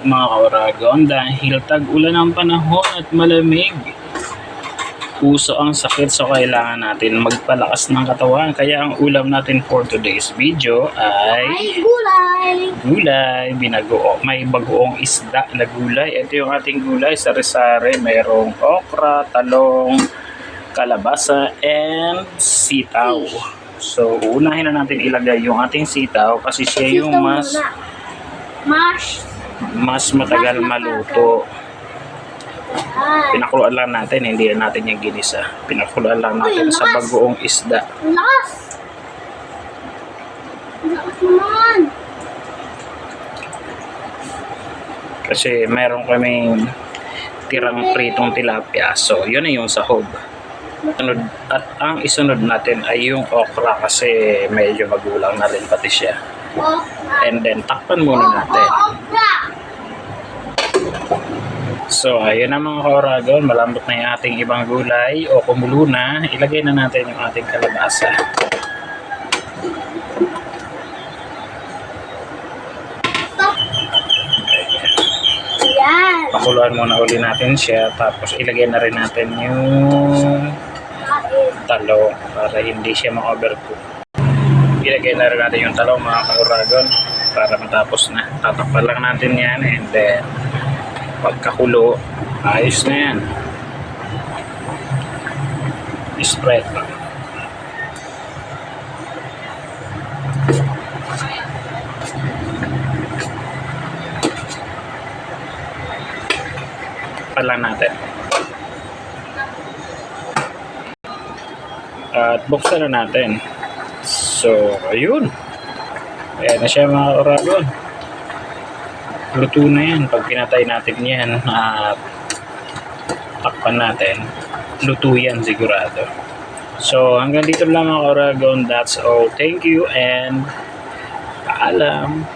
mga kauragon dahil tag-ulan ang panahon at malamig. Puso ang sakit so kailangan natin magpalakas ng katawan. Kaya ang ulam natin for today's video ay Ay, gulay! gulay, binago, may bagoong isda na gulay. Ito yung ating gulay, sari-sari, mayroong okra, talong, kalabasa, and sitaw. So, unahin na natin ilagay yung ating sitaw kasi siya yung mas. Mash. Mas matagal maluto. Ay, Pinakuluan lang natin, hindi na natin yung ginisa. Pinakuluan lang natin sa bagoong isda. Kasi meron kaming tirang pritong tilapia. So, yun na yung sahog. Sunod, at ang isunod natin ay yung okra kasi medyo magulang na rin pati siya. Oh, And then, takpan muna natin. So, ayun na mga kauragon. Malambot na yung ating ibang gulay o kumulo na. Ilagay na natin yung ating kalabasa. Pakuluan muna uli natin siya. Tapos, ilagay na rin natin yung talong para hindi siya ma-overcook. Ilagay na rin natin yung talong mga kauragon para matapos na. Tatakpan lang natin yan and then pagkakulo, ayos na yan. Spread lang. Lang natin. At buksan na natin. So, ayun. Ayan na siya mga oragon. Luto na yan. Pag pinatay natin yan at takpan natin, luto yan sigurado. So, hanggang dito lang mga oragon. That's all. Thank you and paalam.